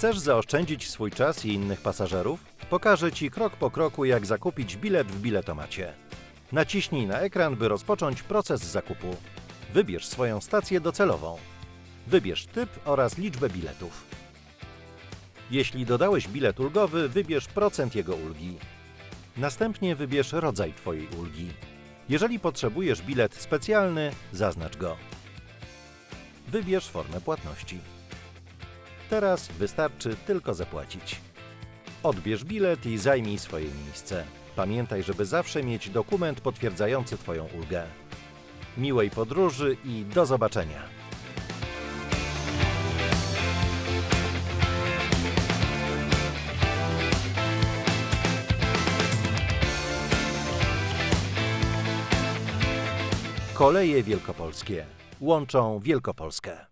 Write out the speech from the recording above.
Chcesz zaoszczędzić swój czas i innych pasażerów? Pokażę Ci krok po kroku, jak zakupić bilet w biletomacie. Naciśnij na ekran, by rozpocząć proces zakupu. Wybierz swoją stację docelową. Wybierz typ oraz liczbę biletów. Jeśli dodałeś bilet ulgowy, wybierz procent jego ulgi. Następnie wybierz rodzaj Twojej ulgi. Jeżeli potrzebujesz bilet specjalny, zaznacz go. Wybierz formę płatności. Teraz wystarczy tylko zapłacić. Odbierz bilet i zajmij swoje miejsce. Pamiętaj, żeby zawsze mieć dokument potwierdzający Twoją ulgę. Miłej podróży i do zobaczenia! Koleje Wielkopolskie łączą Wielkopolskę.